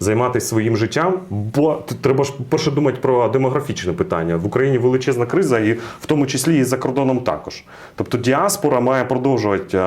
Займатися своїм життям, бо треба ж перше думати про демографічне питання. В Україні величезна криза, і в тому числі і за кордоном також. Тобто діаспора має продовжувати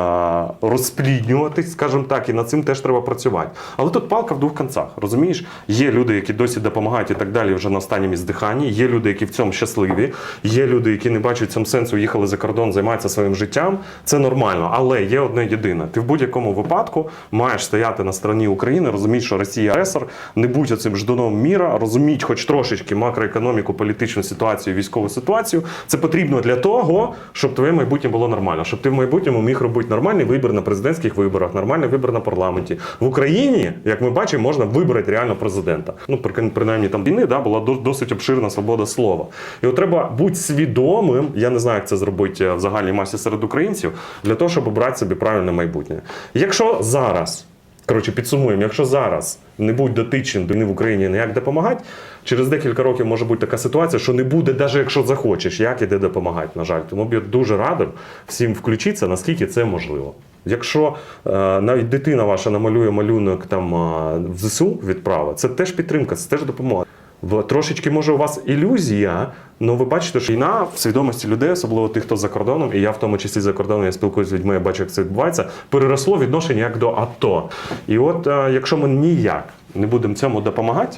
розпліднюватись, скажімо так, і над цим теж треба працювати. Але тут палка в двох кінцях. Розумієш, є люди, які досі допомагають і так далі, вже на останньому іздиханні. Є люди, які в цьому щасливі. Є люди, які не бачать в цьому сенсу, їхали за кордон, займаються своїм життям. Це нормально, але є одне єдине. Ти в будь-якому випадку маєш стояти на стороні України, розуміти, що Росія агресор, не будь оцим ждуном міра, розуміть хоч трошечки макроекономіку, політичну ситуацію, військову ситуацію. Це потрібно для того, щоб твоє майбутнє було нормально, щоб ти в майбутньому міг робити нормальний вибір на президентських виборах, нормальний вибір на парламенті. В Україні, як ми бачимо, можна вибрати реально президента. Ну, при- принаймні там війни да, була досить обширна свобода слова. І от треба бути свідомим. Я не знаю, як це зробити е, в загальній масі серед українців, для того, щоб обрати собі правильне майбутнє. Якщо зараз. Коротше, підсумуємо, якщо зараз не будь дотичним до війни в Україні ніяк допомагати, через декілька років може бути така ситуація, що не буде, навіть якщо захочеш, як іде допомагати, на жаль. Тому б я дуже радив всім включитися, наскільки це можливо. Якщо е, навіть дитина ваша намалює малюнок там е, в ЗСУ відправа, це теж підтримка, це теж допомога. Трошечки може у вас ілюзія, але ви бачите, що війна в свідомості людей, особливо тих, хто за кордоном, і я в тому числі за кордоном, я спілкуюся з людьми, я бачу, як це відбувається, переросло відношення як до АТО. І от е, якщо ми ніяк не будемо цьому допомагати,